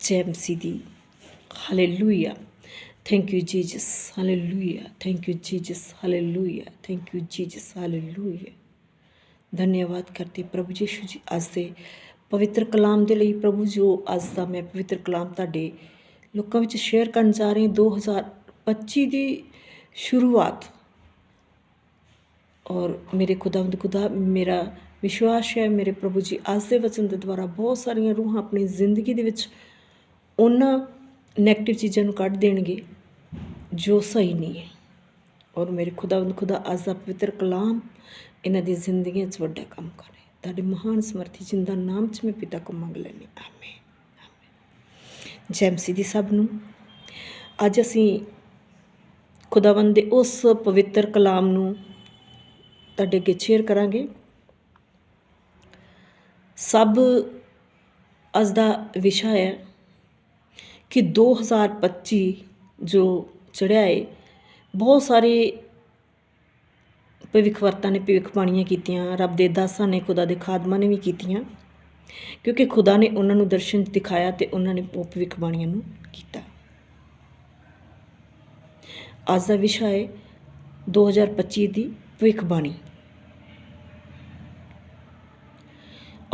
ਜੈ ਮਸੀਹ ਦੀ hallelujah thank you Jesus hallelujah thank you Jesus hallelujah thank you Jesus hallelujah ਧੰਨਵਾਦ ਕਰਦੇ ਪ੍ਰਭੂ ਯੀਸ਼ੂ ਜੀ ਅੱਜ ਦੇ ਪਵਿੱਤਰ ਕਲਾਮ ਦੇ ਲਈ। ਪ੍ਰਭੂ ਜੋ ਅੱਜ ਦਾ ਮੈਂ ਪਵਿੱਤਰ ਕਲਾਮ ਤੁਹਾਡੇ ਲੋਕਾਂ ਵਿੱਚ ਸ਼ੇਅਰ ਕਰਨ ਜਾ ਰਹੀ ਹਾਂ। 2025 ਦੀ ਸ਼ੁਰੂਆਤ। ਔਰ ਮੇਰੇ ਖੁਦਾਵੰਦ ਖੁਦਾ, ਮੇਰਾ ਵਿਸ਼ਵਾਸ ਹੈ ਮੇਰੇ ਪ੍ਰਭੂ ਜੀ, ਅੱਜ ਦੇ ਵਚਨ ਦੇ ਦੁਆਰਾ ਬਹੁਤ ਸਾਰੀਆਂ ਰੂਹਾਂ ਆਪਣੀ ਜ਼ਿੰਦਗੀ ਦੇ ਵਿੱਚ ਉਹਨਾਂ 네ਗੇਟਿਵ ਚੀਜ਼ਾਂ ਨੂੰ ਕੱਢ ਦੇਣਗੇ ਜੋ ਸਹੀ ਨਹੀਂ ਹੈ। ਔਰ ਮੇਰੇ ਖੁਦਾਵੰਦ, ਖੁਦਾ ਅੱਜ ਦਾ ਪਵਿੱਤਰ ਕਲਾਮ ਇਹਨਾਂ ਦੀ ਜ਼ਿੰਦਗੀਆਂ 'ਚ ਵੱਡਾ ਕੰਮ ਕਰੇ ਤੁਹਾਡੇ ਮਹਾਨ ਸਮਰਥੀ ਜਿੰਦਾ ਨਾਮ 'ਚ ਮੈਂ ਪਿਤਾ ਕੋ ਮੰਗ ਲੈਣੀ ਆਮੀਨ ਆਮੀਨ ਦੀ ਸਭ ਨੂੰ। ਅੱਜ ਅਸੀਂ ਖੁਦਾਵੰਦ ਦੇ ਉਸ ਪਵਿੱਤਰ ਕਲਾਮ ਨੂੰ ਤੁਹਾਡੇ ਅੱਗੇ ਸ਼ੇਅਰ ਕਰਾਂਗੇ। ਸਭ ਅੱਜ ਦਾ ਵਿਸ਼ਾ ਹੈ ਕਿ 2025 ਜੋ ਚੜ੍ਹਿਆ ਹੈ ਬਹੁਤ ਸਾਰੇ ਭਵਿੱਖਵਰਤਾ ਨੇ ਭਵਿੱਖਬਾਣੀਆਂ ਕੀਤੀਆਂ, ਰੱਬ ਦੇ ਦਾਸਾਂ ਨੇ, ਖੁਦਾ ਦੇ ਖਾਦਮਾਂ ਨੇ ਵੀ ਕੀਤੀਆਂ, ਕਿਉਂਕਿ ਖੁਦਾ ਨੇ ਉਹਨਾਂ ਨੂੰ ਦਰਸ਼ਨ ਦਿਖਾਇਆ ਤੇ ਉਹਨਾਂ ਨੇ ਉਹ ਭਵਿੱਖਬਾਣੀਆਂ ਨੂੰ ਕੀਤਾ। ਅੱਜ ਦਾ ਵਿਸ਼ਾ ਹੈ 2025 ਦੀ ਭਵਿੱਖਬਾਣੀ।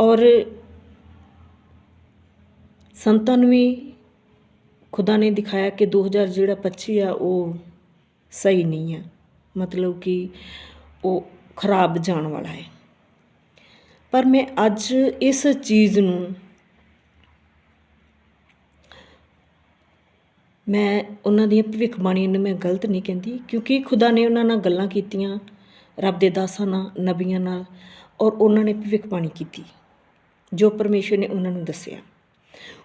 ਔਰ ਸੰਤਾਂ ਨੂੰ ਵੀ ਖੁਦਾ ਨੇ ਦਿਖਾਇਆ ਕਿ 2000 ਜਿਹੜਾ 25 ਆ, ਉਹ ਸਹੀ ਨਹੀਂ ਆ। ਮਤਲਬ ਕਿ ਉਹ ਖਰਾਬ ਜਾਣ ਵਾਲਾ ਹੈ। ਪਰ ਮੈਂ ਅੱਜ ਇਸ ਚੀਜ਼ ਨੂੰ ਮੈਂ ਉਹਨਾਂ ਦੀਆਂ ਭਵਿੱਖਬਾਣੀਆਂ ਨੂੰ ਮੈਂ ਗਲਤ ਨਹੀਂ ਕਹਿੰਦੀ, ਕਿਉਂਕਿ ਖੁਦਾ ਨੇ ਉਹਨਾਂ ਨਾਲ ਗੱਲਾਂ ਕੀਤੀਆਂ, ਰੱਬ ਦੇ ਦਾਸਾਂ ਨਾਲ, ਨਬੀਆਂ ਨਾਲ, ਔਰ ਉਹਨਾਂ ਨੇ ਭਵਿੱਖਬਾਣੀ ਕੀਤੀ। ਜੋ ਪਰਮੇਸ਼ਰ ਨੇ ਉਹਨਾਂ ਨੂੰ ਦੱਸਿਆ।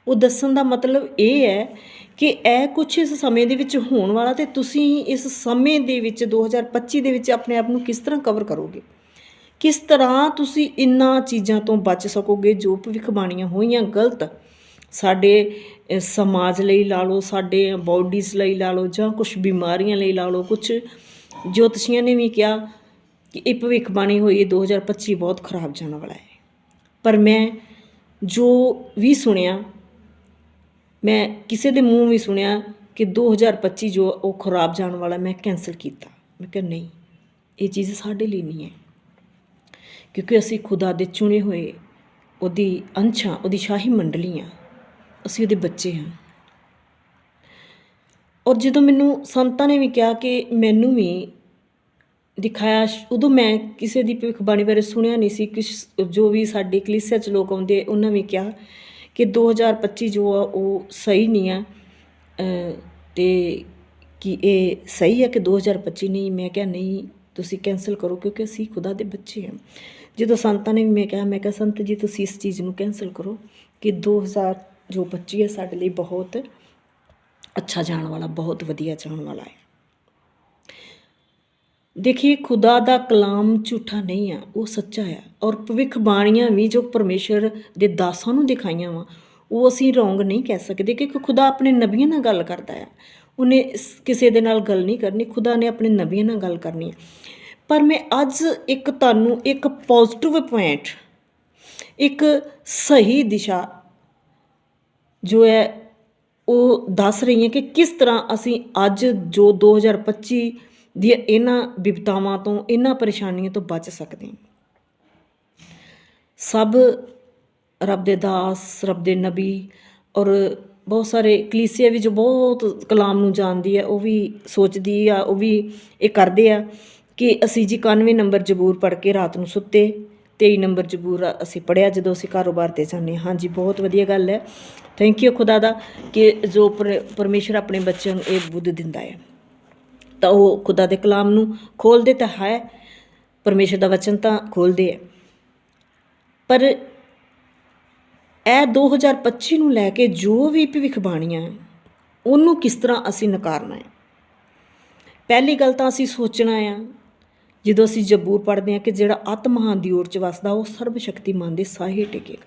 ਉਹ ਦੱਸਣ ਦਾ ਮਤਲਬ ਇਹ ਹੈ ਕਿ ਇਹ ਕੁਝ ਇਸ ਸਮੇਂ ਦੇ ਵਿੱਚ ਹੋਣ ਵਾਲਾ ਤੇ ਤੁਸੀਂ ਇਸ ਸਮੇਂ ਦੇ ਵਿੱਚ 2025 ਦੇ ਵਿੱਚ ਆਪਣੇ ਆਪ ਨੂੰ ਕਿਸ ਤਰ੍ਹਾਂ ਕਵਰ ਕਰੋਗੇ? ਕਿਸ ਤਰ੍ਹਾਂ ਤੁਸੀਂ ਇਨ੍ਹਾਂ ਚੀਜ਼ਾਂ ਤੋਂ ਬਚ ਸਕੋਗੇ ਜੋ ਭਵਿੱਖਬਾਣੀਆਂ ਹੋਈਆਂ ਗਲਤ? ਸਾਡੇ ਸਮਾਜ ਲਈ ਲਾ ਲਓ, ਸਾਡੇ ਬਾਡੀਜ਼ ਲਈ ਲਾ ਲਓ ਜਾਂ ਕੁਝ ਬਿਮਾਰੀਆਂ ਲਈ ਲਾ ਲਓ ਕੁਝ ਜੋਤਸ਼ੀਆਂ ਨੇ ਵੀ ਕਿਹਾ ਕਿ ਇਹ ਭਵਿੱਖਬਾਣੀ ਹੋਈ ਹੈ 2025 ਬਹੁਤ ਖਰਾਬ ਜਾਣ ਵਾਲਾ ਹੈ। ਪਰ ਮੈਂ ਜੋ ਵੀ ਸੁਣਿਆ, ਮੈਂ ਕਿਸੇ ਦੇ ਮੂੰਹ ਵੀ ਸੁਣਿਆ ਕਿ 2025 ਜੋ ਉਹ ਖਰਾਬ ਜਾਣ ਵਾਲਾ ਮੈਂ ਕੈਨਸਲ ਕੀਤਾ। ਮੈਂ ਕਿਹਾ ਨਹੀਂ, ਇਹ ਚੀਜ਼ ਸਾਡੇ ਲਈ ਨਹੀਂ ਹੈ। ਕਿਉਂਕਿ ਅਸੀਂ ਖੁਦਾ ਦੇ ਚੁਣੇ ਹੋਏ, ਉਹਦੀ ਅੰਸ਼ਾਂ, ਉਹਦੀ ਸ਼ਾਹੀ ਮੰਡਲੀ ਹਾਂ। ਅਸੀਂ ਉਹਦੇ ਬੱਚੇ ਹਾਂ। ਔਰ ਜਦੋਂ ਮੈਨੂੰ ਸੰਤਾਂ ਨੇ ਵੀ ਕਿਹਾ ਕਿ ਮੈਨੂੰ ਵੀ ਦਿਖਾਇਆ ਉਦੋਂ ਮੈਂ ਕਿਸੇ ਦੀ ਭਵਿੱਖਬਾਣੀ ਬਾਰੇ ਸੁਣਿਆ ਨਹੀਂ ਸੀ। ਕਿ ਜੋ ਵੀ ਸਾਡੇ ਕਲੀਸਿਆ 'ਚ ਲੋਕ ਆਉਂਦੇ ਉਹਨਾਂ ਵੀ ਕਿਹਾ ਕਿ 2025 ਜੋ ਆ ਉਹ ਸਹੀ ਨਹੀਂ ਆ। ਅ, ਤੇ ਕਿ ਇਹ ਸਹੀ ਹੈ ਕਿ 2025 ਨਹੀਂ? ਮੈਂ ਕਿਹਾ ਨਹੀਂ ਤੁਸੀਂ ਕੈਨਸਲ ਕਰੋ ਕਿਉਂਕਿ ਅਸੀਂ ਖੁਦਾ ਦੇ ਬੱਚੇ ਹਾਂ ਜਦੋਂ ਸੰਤਾਂ ਨੇ ਵੀ ਮੈਂ ਕਿਹਾ ਮੈਂ ਕਿਹਾ ਸੰਤ ਜੀ ਤੁਸੀਂ ਇਸ ਚੀਜ਼ ਨੂੰ ਕੈਨਸਲ ਕਰੋ ਕਿ 2000 ਜੋ 25 ਹੈ ਸਾਡੇ ਲਈ ਬਹੁਤ ਅੱਛਾ ਜਾਣ ਵਾਲਾ ਬਹੁਤ ਵਧੀਆ ਜਾਣ ਵਾਲਾ ਹੈ। ਦੇਖिए ਖੁਦਾ ਦਾ ਕਲਾਮ ਝੂਠਾ ਨਹੀਂ ਆ, ਉਹ ਸੱਚਾ ਆ। ਔਰ ਭਵਿੱਖ ਬਾਣੀਆਂ ਵੀ ਜੋ ਪਰਮੇਸ਼ਰ ਦੇ ਦਾਸਾਂ ਨੂੰ ਦਿਖਾਈਆਂ ਵਾ, ਉਹ ਅਸੀਂ ਰੋਂਗ ਨਹੀਂ ਕਹਿ ਸਕਦੇ ਕਿਉਂਕਿ ਖੁਦਾ ਆਪਣੇ ਨਬੀਆਂ ਨਾਲ ਗੱਲ ਕਰਦਾ ਆ। ਉਹਨੇ ਕਿਸੇ ਦੇ ਨਾਲ ਗੱਲ ਨਹੀਂ ਕਰਨੀ, ਖੁਦਾ ਨੇ ਆਪਣੇ ਨਬੀਆਂ ਨਾਲ ਗੱਲ ਕਰਨੀ ਹੈ ਪਰ ਮੈਂ ਅੱਜ ਇੱਕ ਤੁਹਾਨੂੰ ਇੱਕ ਪੋਜ਼ਿਟਿਵ ਪੁਆਇੰਟ ਇੱਕ ਸਹੀ ਦਿਸ਼ਾ ਜੋ ਹੈ, ਉਹ ਦੱਸ ਰਹੀ ਹੈ ਕਿ ਕਿਸ ਤਰ੍ਹਾਂ ਅਸੀਂ ਅੱਜ ਜੋ 2025 ਦੀਆਂ ਇਹਨਾਂ ਵਿਪਤਾਵਾਂ ਤੋਂ, ਇਹਨਾਂ ਪਰੇਸ਼ਾਨੀਆਂ ਤੋਂ ਬਚ ਸਕਦੇ ਹਾਂ। ਸਭ ਰੱਬ ਦੇ ਦਾਸ, ਰੱਬ ਦੇ ਨਬੀ ਔਰ ਬਹੁਤ ਸਾਰੇ ਕਲੀਸਿਆ ਵੀ ਜੋ ਬਹੁਤ ਕਲਾਮ ਨੂੰ ਜਾਣਦੀ ਹੈ, ਉਹ ਵੀ ਸੋਚਦੀ ਆ, ਉਹ ਵੀ ਇਹ ਕਰਦੇ ਆ ਕਿ ਅਸੀਂ ਜੀ 91 ਨੰਬਰ ਜ਼ਬੂਰ ਪੜ੍ਹ ਕੇ ਰਾਤ ਨੂੰ ਸੁੱਤੇ 23 ਨੰਬਰ ਜ਼ਬੂਰ ਅਸੀਂ ਪੜਿਆ ਜਦੋਂ ਅਸੀਂ ਕਾਰੋਬਾਰ ਤੇ ਜਾਂਦੇ ਹਾਂ। ਹਾਂਜੀ, ਬਹੁਤ ਵਧੀਆ ਗੱਲ ਹੈ। ਥੈਂਕ ਯੂ ਖੁਦਾ ਦਾ ਕਿ ਜੋ ਪਰ- ਪਰਮੇਸ਼ਰ ਆਪਣੇ ਬੱਚਿਆਂ ਨੂੰ ਇਹ ਬੁੱਧ ਦਿੰਦਾ ਹੈ। ਤਾਂ ਉਹ ਖੁਦਾ ਦੇ ਕਲਾਮ ਨੂੰ ਖੋਲਦੇ ਤਾਂ ਹੈ, ਪਰਮੇਸ਼ਰ ਦਾ ਵਚਨ ਤਾਂ ਖੋਲਦੇ ਹੈ। ਪਰ ਇਹ 2025 ਨੂੰ ਲੈ ਕੇ ਜੋ ਵੀ ਭਵਿੱਖਬਾਣੀਆਂ ਹੈ, ਉਹਨੂੰ ਕਿਸ ਤਰ੍ਹਾਂ ਅਸੀਂ ਨਕਾਰਨਾ ਹੈ? ਪਹਿਲੀ ਗੱਲ ਤਾਂ ਅਸੀਂ ਸੋਚਣਾ ਆ ਜਦੋਂ ਅਸੀਂ ਜਬੂਰ ਪੜ੍ਹਦੇ ਹਾਂ ਕਿ ਜਿਹੜਾ ਆਤਮਹਾਨ ਦੀ ਓਰ ਚ ਵਸਦਾ, ਉਹ ਸਰਬ ਸ਼ਕਤੀਮਾਨ ਦੇ ਸਾਹੇ ਟਿਕੇਗਾ।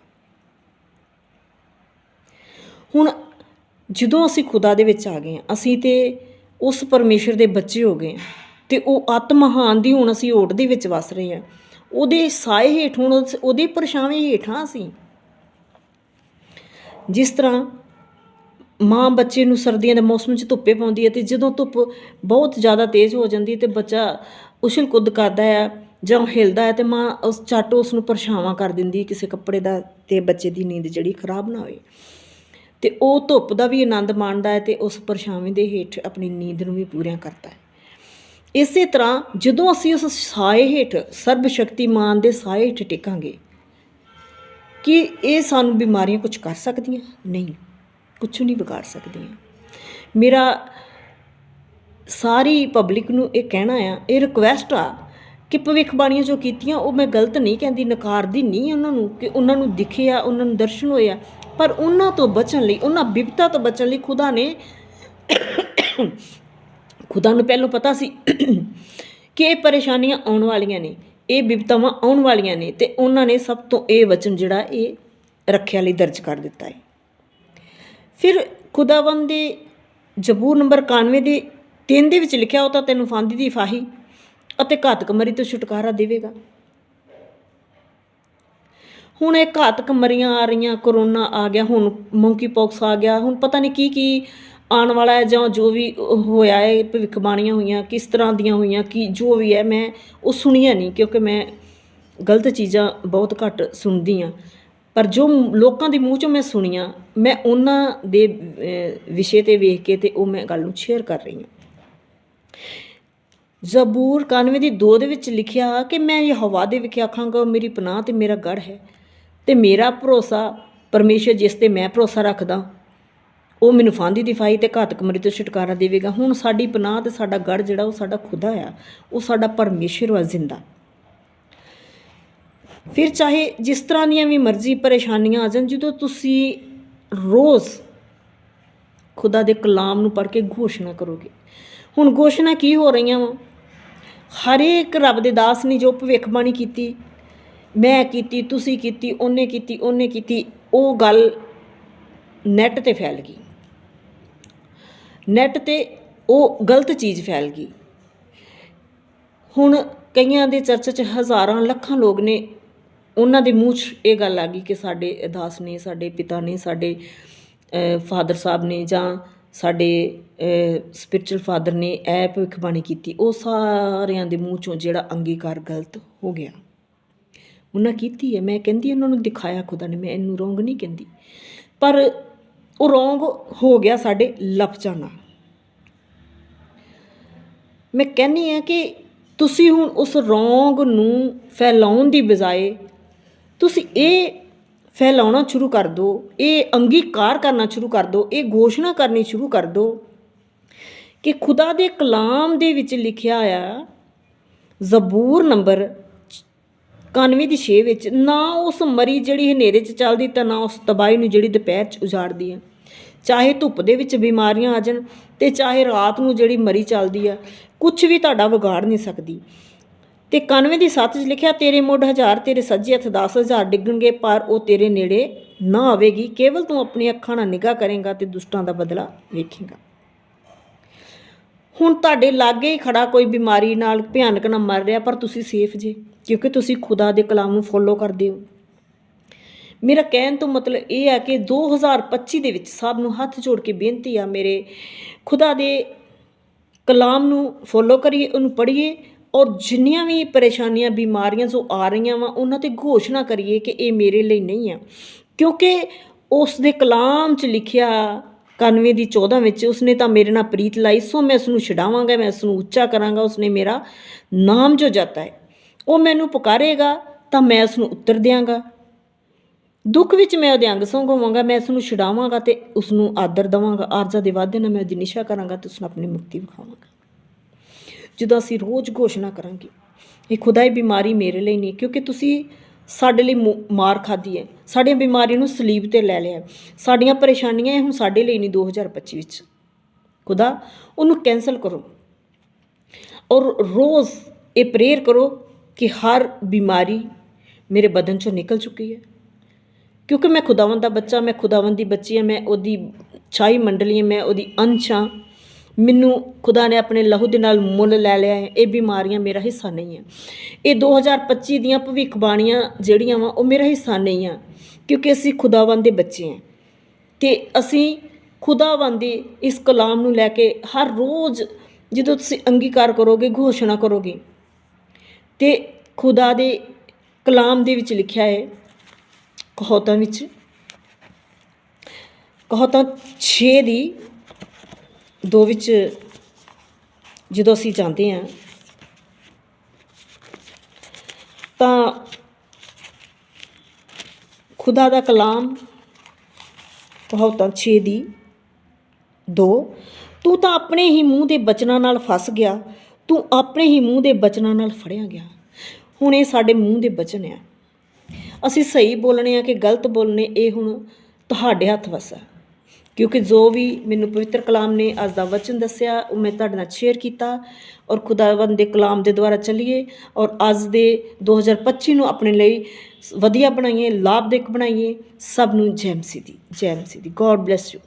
ਹੁਣ ਜਦੋਂ ਅਸੀਂ ਖੁਦਾ ਦੇ ਵਿੱਚ ਆ ਗਏ ਹਾਂ, ਅਸੀਂ ਤੇ ਉਸ ਪਰਮੇਸ਼ਰ ਦੇ ਬੱਚੇ ਹੋ ਗਏ ਹਾਂ ਤੇ ਉਹ ਆਤਮਹਾਨ ਦੀ ਹੁਣ ਅਸੀਂ ਓਟ ਦੇ ਵਿੱਚ ਵਸ ਰਹੇ ਹਾਂ ਉਹਦੇ ਸਾਏ ਹੇਠ ਹੁਣ ਉਸ- ਉਹਦੇ ਪਰਛਾਵੇਂ ਹੇਠਾਂ ਅਸੀਂ। ਜਿਸ ਤਰ੍ਹਾਂ ਮਾਂ ਬੱਚੇ ਨੂੰ ਸਰਦੀਆਂ ਦੇ ਮੌਸਮ 'ਚ ਧੁੱਪੇ ਪਾਉਂਦੀ ਹੈ ਤੇ ਜਦੋਂ ਧੁੱਪ ਬਹੁਤ ਜ਼ਿਆਦਾ ਤੇਜ਼ ਹੋ ਜਾਂਦੀ ਹੈ ਤੇ ਬੱਚਾ ਉਛਲ ਕੁੱਦ ਕਰਦਾ ਹੈ ਜਾਂ ਹਿਲਦਾ ਹੈ ਤੇ ਮਾਂ ਉਸ ਝੱਟ ਉਸ ਨੂੰ ਪਰਛਾਵਾਂ ਕਰ ਦਿੰਦੀ ਹੈ ਕਿਸੇ ਕੱਪੜੇ ਦਾ ਤੇ ਬੱਚੇ ਦੀ ਨੀਂਦ ਜਿਹੜੀ ਖਰਾਬ ਨਾ ਹੋਏ। ਤੇ ਉਹ ਧੁੱਪ ਦਾ ਵੀ ਆਨੰਦ ਮਾਣਦਾ ਹੈ ਤੇ ਉਸ ਪਰਛਾਵੇਂ ਦੇ ਹੇਠ ਆਪਣੀ ਨੀਂਦ ਨੂੰ ਵੀ ਪੂਰੀਆਂ ਕਰਦਾ ਹੈ। ਇਸੇ ਤਰ੍ਹਾਂ ਜਦੋਂ ਅਸੀਂ ਉਸ ਸਾਏ ਹੇਠ ਸਰਬ ਸ਼ਕਤੀਮਾਨ ਦੇ ਸਾਏ ਹੇਠ ਟਿਕਾਂਗੇ, ਕਿ ਇਹ ਸਾਨੂੰ ਬਿਮਾਰੀਆਂ ਕੁਝ ਕਰ ਸਕਦੀਆਂ? ਨਹੀਂ ਕੁਝ ਨਹੀਂ ਵਿਗਾੜ ਸਕਦੀਆਂ। ਮੇਰਾ ਸਾਰੀ ਪਬਲਿਕ ਨੂੰ ਇਹ ਕਹਿਣਾ ਆ, ਇਹ ਰਿਕੁਐਸਟ ਆ ਕਿ ਭਵਿੱਖਬਾਣੀਆਂ ਜੋ ਕੀਤੀਆਂ ਉਹ ਮੈਂ ਗਲਤ ਨਹੀਂ ਕਹਿੰਦੀ, ਨਕਾਰਦੀ ਨਹੀਂ ਉਹਨਾਂ ਨੂੰ ਕਿ ਉਹਨਾਂ ਨੂੰ ਦਿਖਿਆ ਉਹਨਾਂ ਨੂੰ ਦਰਸ਼ਨ ਹੋਇਆ ਪਰ ਉਹਨਾਂ ਤੋਂ ਬਚਣ ਲਈ, ਉਹਨਾਂ ਬਿਪਤਾ ਤੋਂ ਬਚਣ ਲਈ ਖੁਦਾ ਨੇ ਖੁਦਾ ਨੂੰ ਪਹਿਲਾਂ ਪਤਾ ਸੀ ਕਿ ਇਹ ਪਰੇਸ਼ਾਨੀਆਂ ਆਉਣ ਵਾਲੀਆਂ ਨੇ, ਇਹ ਬਿਪਤਾਵਾਂ ਆਉਣ ਵਾਲੀਆਂ ਨੇ ਤੇ ਉਹਨਾਂ ਨੇ ਸਭ ਤੋਂ ਇਹ ਵਚਨ ਜਿਹੜਾ ਇਹ ਰੱਖਿਆ ਲਈ ਦਰਜ ਕਰ ਦਿੱਤਾ ਹੈ। ਫਿਰ ਖੁਦਾਵੰਦ ਦੇ ਜ਼ਬੂਰ ਨੰਬਰ 91 ਦੇ 3 ਦੇ ਵਿੱਚ ਲਿਖਿਆ ਉਹ ਤਾਂ ਤੈਨੂੰ ਫਾਂਦੀ ਦੀ ਫਾਹੀ ਅਤੇ ਘਾਤਕ ਮਰੀ ਤੋਂ ਛੁਟਕਾਰਾ ਦੇਵੇਗਾ। ਹੁਣ ਇਹ ਘਾਤਕ ਮਰੀਆਂ ਆ ਰਹੀਆਂ ਕਰੋਨਾ ਆ ਗਿਆ, ਹੁਣ ਮੰਕੀਪੌਕਸ ਆ ਗਿਆ, ਹੁਣ ਪਤਾ ਨਹੀਂ ਕੀ ਕੀ ਆਉਣ ਵਾਲਾ ਹੈ ਜਾਂ ਜੋ ਵੀ ਹੋਇਆ ਹੈ ਭਵਿੱਖਬਾਣੀਆਂ ਹੋਈਆਂ, ਕਿਸ ਤਰ੍ਹਾਂ ਦੀਆਂ ਹੋਈਆਂ, ਕੀ ਜੋ ਵੀ ਹੈ, ਮੈਂ ਉਹ ਸੁਣੀਆਂ ਨਹੀਂ ਕਿਉਂਕਿ ਮੈਂ ਗਲਤ ਚੀਜ਼ਾਂ ਬਹੁਤ ਘੱਟ ਸੁਣਦੀ ਆ ਪਰ ਜੋ ਲੋਕਾਂ ਦੇ ਮੂੰਹ ਚੋਂ ਮੈਂ ਸੁਣੀਆਂ, ਮੈਂ ਉਹਨਾਂ ਦੇ ਵਿਸ਼ੇ ਤੇ ਵੇਖ ਕੇ ਤੇ ਉਹ ਮੈਂ ਗੱਲ ਨੂੰ ਸ਼ੇਅਰ ਕਰ ਰਹੀ ਹਾਂ। ਜ਼ਬੂਰ 91 ਦੀ 2 ਦੇ ਵਿੱਚ ਲਿਖਿਆ ਕਿ ਮੈਂ ਇਹ ਹਵਾ ਦੇ ਵਿਖੇ ਆਖਾਂਗਾ ਮੇਰੀ ਪਨਾਹ ਤੇ ਮੇਰਾ ਗੜ ਹੈ। ਤੇ ਮੇਰਾ ਭਰੋਸਾ, ਪਰਮੇਸ਼ਰ ਜਿਸ ਤੇ ਮੈਂ ਭਰੋਸਾ ਰੱਖਦਾ, ਉਹ ਮੈਨੂੰ ਫਾਂਦੀ ਦੀ ਫਾਈ ਤੇ ਘਾਤਕ ਮਰੀ ਤੋਂ ਛੁਟਕਾਰਾ ਦੇਵੇਗਾ। ਹੁਣ ਸਾਡੀ ਪਨਾਹ ਤੇ ਸਾਡਾ ਗੜ ਜਿਹੜਾ ਉਹ ਸਾਡਾ ਖੁਦਾ ਆ, ਉਹ ਸਾਡਾ ਪਰਮੇਸ਼ਰ ਵਾ ਜ਼ਿੰਦਾ। ਫਿਰ ਚਾਹੇ ਜਿਸ ਤਰ੍ਹਾਂ ਦੀਆਂ ਵੀ ਮਰਜ਼ੀ ਪਰੇਸ਼ਾਨੀਆਂ ਆ ਜਾਣ, ਜਦੋਂ ਤੁਸੀਂ ਰੋਜ਼ ਖੁਦਾ ਦੇ ਕਲਾਮ ਨੂੰ ਪੜ੍ਹ ਕੇ ਘੋਸ਼ਣਾ ਕਰੋਗੇ। ਹੁਣ ਘੋਸ਼ਣਾ ਕੀ ਹੋ ਰਹੀਆਂ ਵਾ? ਹਰੇਕ ਰੱਬ ਦੇ ਦਾਸ ਨੇ ਜੋ ਭਵਿੱਖਬਾਣੀ ਕੀਤੀ ਮੈਂ ਕੀਤੀ, ਤੁਸੀਂ ਕੀਤੀ, ਉਹਨੇ ਕੀਤੀ ਉਹਨੇ ਕੀਤੀ, ਉਹ ਗੱਲ ਨੈੱਟ ਤੇ ਫੈਲ ਗਈ। ਨੈੱਟ ਤੇ ਉਹ ਗਲਤ ਚੀਜ਼ ਫੈਲ ਗਈ। ਹੁਣ ਕਈਆਂ ਦੇ ਚਰਚ 'ਚ ਹਜ਼ਾਰਾਂ, ਲੱਖਾਂ ਲੋਕ ਨੇ, ਉਹਨਾਂ ਦੇ ਮੂੰਹ 'ਚ ਇਹ ਗੱਲ ਆ ਗਈ ਕਿ ਸਾਡੇ ਦਾਸ ਨੇ, ਸਾਡੇ ਪਿਤਾ ਨੇ, ਸਾਡੇ ਫਾਦਰ ਸਾਹਿਬ ਨੇ ਜਾਂ ਸਾਡੇ ਸਪਿਰਚੁਅਲ ਫਾਦਰ ਨੇ ਇਹ ਭਵਿੱਖਬਾਣੀ ਕੀਤੀ। ਉਹ ਸਾਰਿਆਂ ਦੇ ਮੂੰਹ 'ਚੋਂ ਜਿਹੜਾ ਅੰਗੀਕਾਰ ਗਲਤ ਹੋ ਗਿਆ। ਉਹਨਾਂ ਕੀਤੀ ਹੈ। ਮੈਂ ਕਹਿੰਦੀ ਉਹਨਾਂ ਨੂੰ ਦਿਖਾਇਆ ਖੁਦਾ ਨੇ, ਮੈਂ ਇਹਨੂੰ ਰੋਂਗ ਨਹੀਂ ਕਹਿੰਦੀ। ਪਰ ਉਹ ਰੋਂਗ ਹੋ ਗਿਆ ਸਾਡੇ ਲਫ਼ਜ਼ਾਂ ਨਾਲ। ਮੈਂ ਕਹਿੰਨੀ ਆ ਕਿ ਤੁਸੀਂ ਹੁਣ ਉਸ ਰੋਂਗ ਨੂੰ ਫੈਲਾਉਣ ਦੀ ਬਜਾਏ ਤੁਸੀਂ ਇਹ ਫੈਲਾਉਣਾ ਸ਼ੁਰੂ ਕਰ ਦਿਓ ਇਹ ਅੰਗੀਕਾਰ ਕਰਨਾ ਸ਼ੁਰੂ ਕਰ ਦਿਓ ਇਹ ਘੋਸ਼ਣਾ ਕਰਨੀ ਸ਼ੁਰੂ ਕਰ ਦਿਓ ਕਿ ਖੁਦਾ ਦੇ ਕਲਾਮ ਦੇ ਵਿੱਚ ਲਿਖਿਆ ਆ, ਜ਼ਬੂਰ ਨੰਬਰ 91 ਦੀ 6 ਵਿੱਚ, ਨਾ ਉਸ ਮਰੀ ਜਿਹੜੀ ਹਨੇਰੇ 'ਚ ਚੱਲਦੀ ਤਾਂ ਨਾ ਉਸ ਤਬਾਹੀ ਨੂੰ ਜਿਹੜੀ ਦੁਪਹਿਰ 'ਚ ਉਜਾੜਦੀ ਹੈ ਚਾਹੇ ਧੁੱਪ ਦੇ ਵਿੱਚ ਬਿਮਾਰੀਆਂ ਆ ਜਾਣ ਤੇ ਚਾਹੇ ਰਾਤ ਨੂੰ ਜਿਹੜੀ ਮਰੀ ਚੱਲਦੀ ਆ ਕੁਝ ਵੀ ਤੁਹਾਡਾ ਵਿਗਾੜ ਨਹੀਂ ਸਕਦੀ। ਤੇ 91 ਦੀ 7 'ਚ ਲਿਖਿਆ, ਤੇਰੇ ਮੁੱਢ ਹਜ਼ਾਰ, ਤੇਰੇ ਸੱਜੇ ਹੱਥ 10000 ਡਿੱਗਣਗੇ, ਪਰ ਉਹ ਤੇਰੇ ਨੇੜੇ ਨਾ ਆਵੇਗੀ। ਕੇਵਲ ਤੂੰ ਆਪਣੀ ਅੱਖਾਂ ਨਾਲ ਨਿਗਾਹ ਕਰੇਂਗਾ ਤੇ ਦੁਸ਼ਟਾਂ ਦਾ ਬਦਲਾ ਵੇਖੇਗਾ। ਹੁਣ ਤੁਹਾਡੇ ਲਾਗੇ ਹੀ ਖੜਾ ਕੋਈ ਬਿਮਾਰੀ ਨਾਲ ਭਿਆਨਕ ਨਾ ਮਰ ਰਿਹਾ, ਪਰ ਤੁਸੀਂ ਸੇਫ ਜੇ। ਕਿਉਂਕਿ ਤੁਸੀਂ ਖੁਦਾ ਦੇ ਕਲਾਮ ਨੂੰ ਫੋਲੋ ਕਰਦੇ ਹੋ। ਮੇਰਾ ਕਹਿਣ ਤੋਂ ਮਤਲਬ ਇਹ ਹੈ ਕਿ 2025 ਦੇ ਵਿੱਚ ਸਭ ਨੂੰ ਹੱਥ ਜੋੜ ਕੇ ਬੇਨਤੀ ਆ, ਮੇਰੇ ਖੁਦਾ ਦੇ ਕਲਾਮ ਨੂੰ ਫੋਲੋ ਕਰੀਏ, ਉਹਨੂੰ ਪੜ੍ਹੀਏ ਔਰ ਜਿੰਨੀਆਂ ਵੀ ਪਰੇਸ਼ਾਨੀਆਂ, ਬਿਮਾਰੀਆਂ ਜੋ ਆ ਰਹੀਆਂ ਵਾ, ਉਹਨਾਂ ਤੇ ਘੋਸ਼ਣਾ ਕਰੀਏ ਕਿ ਇਹ ਮੇਰੇ ਲਈ ਨਹੀਂ ਆ। ਕਿਉਂਕਿ ਉਸ ਦੇ ਕਲਾਮ 'ਚ ਲਿਖਿਆ 91 ਦੀ 14 ਵਿੱਚ, ਉਸਨੇ ਤਾਂ ਮੇਰੇ ਨਾਲ ਪ੍ਰੀਤ ਲਾਈ, ਸੋ ਮੈਂ ਉਸ ਨੂੰ ਛਡਾਵਾਂਗਾ, ਮੈਂ ਉਸ ਨੂੰ ਉੱਚਾ ਕਰਾਂਗਾ, ਉਸਨੇ ਮੇਰਾ ਨਾਮ ਜੋ ਜਾਤਾ ਹੈ। ਉਹ ਮੈਨੂੰ ਪੁਕਾਰੇਗਾ ਤਾਂ ਮੈਂ ਉਸ ਨੂੰ ਉੱਤਰ ਦਿਆਂਗਾ। ਦੁੱਖ ਵਿੱਚ ਮੈਂ ਉਹਦੇ ਅੰਗ ਸੰਗ ਹੋਵਾਂਗਾ ਮੈਂ ਉਸ ਨੂੰ ਛਡਾਵਾਂਗਾ ਤੇ ਉਸ ਨੂੰ ਆਦਰ ਦਵਾਂਗਾ। ਆਰਜ਼ਾ ਦੇ ਵਾਅਦੇ ਨਾਲ ਮੈਂ ਉਹਦੀ ਨਿਸ਼ਾ ਕਰਾਂਗਾ ਤੇ ਉਸ ਨੂੰ ਆਪਣੀ ਮੁਕਤੀ ਵਿਖਾਵਾਂਗਾ। ਜਦੋਂ ਅਸੀਂ ਰੋਜ਼ ਘੋਸ਼ਣਾ ਕਰਾਂਗੇ, ਇਹ ਖੁਦਾਈ ਬਿਮਾਰੀ ਮੇਰੇ ਲਈ ਨਹੀਂ, ਕਿਉਂਕਿ ਤੁਸੀਂ ਸਾਡੇ ਲਈ ਮੁ- ਮਾਰ ਖਾਧੀ ਹੈ। ਸਾਡੀਆਂ ਬਿਮਾਰੀਆਂ ਨੂੰ ਸਲੀਬ ਤੇ ਲੈ ਲਿਆ ਸਾਡੀਆਂ ਪਰੇਸ਼ਾਨੀਆਂ ਇਹ ਹੁਣ ਸਾਡੇ ਲਈ ਨਹੀਂ 2025 ਵਿੱਚ। ਖੁਦਾ, ਉਹਨੂੰ ਕੈਨਸਲ ਕਰੋ। ਔਰ ਰੋਜ਼ ਇਹ ਪ੍ਰੇਅਰ ਕਰੋ ਕਿ ਹਰ ਬਿਮਾਰੀ ਮੇਰੇ ਬਦਨ ਚੋਂ ਨਿਕਲ ਚੁੱਕੀ ਹੈ। ਕਿਉਂਕਿ ਮੈਂ ਖੁਦਾਵੰਦ ਦਾ ਬੱਚਾ, ਮੈਂ ਖੁਦਾਵੰਦ ਦੀ ਬੱਚੀ ਹਾਂ, ਮੈਂ ਉਹਦੀ ਛਾਈ ਮੰਡਲੀ ਮੈਂ ਉਹਦੀ ਅੰਸ਼ ਹਾਂ। ਮੈਨੂੰ ਖੁਦਾ ਨੇ ਆਪਣੇ ਲਹੂ ਦੇ ਨਾਲ ਮੁੱਲ ਲੈ ਲਿਆ ਹੈ। ਇਹ ਬਿਮਾਰੀਆਂ ਮੇਰਾ ਹਿੱਸਾ ਨਹੀਂ ਹੈ। ਇਹ 2025 ਦੀਆਂ ਭਵਿੱਖਬਾਣੀਆਂ ਜਿਹੜੀਆਂ ਵਾ, ਉਹ ਮੇਰਾ ਹਿੱਸਾ ਨਹੀਂ ਆ ਕਿਉਂਕਿ ਅਸੀਂ ਖੁਦਾਵੰਦ ਦੇ ਬੱਚੇ ਹਾਂ। ਤੇ ਅਸੀਂ ਖੁਦਾਵੰਦ ਦੀ ਇਸ ਕਲਾਮ ਨੂੰ ਲੈ ਕੇ ਹਰ ਰੋਜ਼ ਜਦੋਂ ਤੁਸੀਂ ਅੰਗੀਕਾਰ ਕਰੋਗੇ, ਘੋਸ਼ਣਾ ਕਰੋਗੇ ਤੇ ਖੁਦਾ ਦੇ ਕਲਾਮ ਦੇ ਵਿੱਚ ਲਿਖਿਆ ਹੈ ਕਹੌਤਾਂ ਵਿੱਚ। ਕਹੌਤਾਂ 6 ਦੀ ਦੋ ਵਿੱਚ ਜਦੋਂ ਅਸੀਂ ਜਾਂਦੇ ਹਾਂ, ਤਾਂ ਖੁਦਾ ਦਾ ਕਲਾਮ ਕਹੌਤਾਂ 6 ਦੀ 2 ਤੂੰ ਤਾਂ ਆਪਣੇ ਹੀ ਮੂੰਹ ਦੇ ਬਚਨਾਂ ਨਾਲ ਫਸ ਗਿਆ। ਤੂੰ ਆਪਣੇ ਹੀ ਮੂੰਹ ਦੇ ਬਚਨਾਂ ਨਾਲ ਫੜਿਆ ਗਿਆ। ਹੁਣ ਇਹ ਸਾਡੇ ਮੂੰਹ ਦੇ ਬਚਨ ਆ। ਅਸੀਂ ਸਹੀ ਬੋਲਣੇ ਆ ਕਿ ਗਲਤ ਬੋਲਣੇ, ਇਹ ਹੁਣ ਤੁਹਾਡੇ ਹੱਥ ਵਸ ਹੈ ਕਿਉਂਕਿ ਜੋ ਵੀ ਮੈਨੂੰ ਪਵਿੱਤਰ ਕਲਾਮ ਨੇ ਅੱਜ ਦਾ ਵਚਨ ਦੱਸਿਆ, ਉਹ ਮੈਂ ਤੁਹਾਡੇ ਨਾਲ ਸ਼ੇਅਰ ਕੀਤਾ ਔਰ ਖੁਦਾਵੰਦ ਦੇ ਕਲਾਮ ਦੇ ਦੁਆਰਾ ਚੱਲੀਏ ਔਰ ਅੱਜ ਦੇ 2025 ਨੂੰ ਆਪਣੇ ਲਈ ਵਧੀਆ ਬਣਾਈਏ, ਲਾਭਦਾਇਕ ਬਣਾਈਏ। ਸਭ ਨੂੰ ਜੈ ਮਸੀਹ ਦੀ, ਜੈ ਮਸੀਹ ਦੀ। God bless you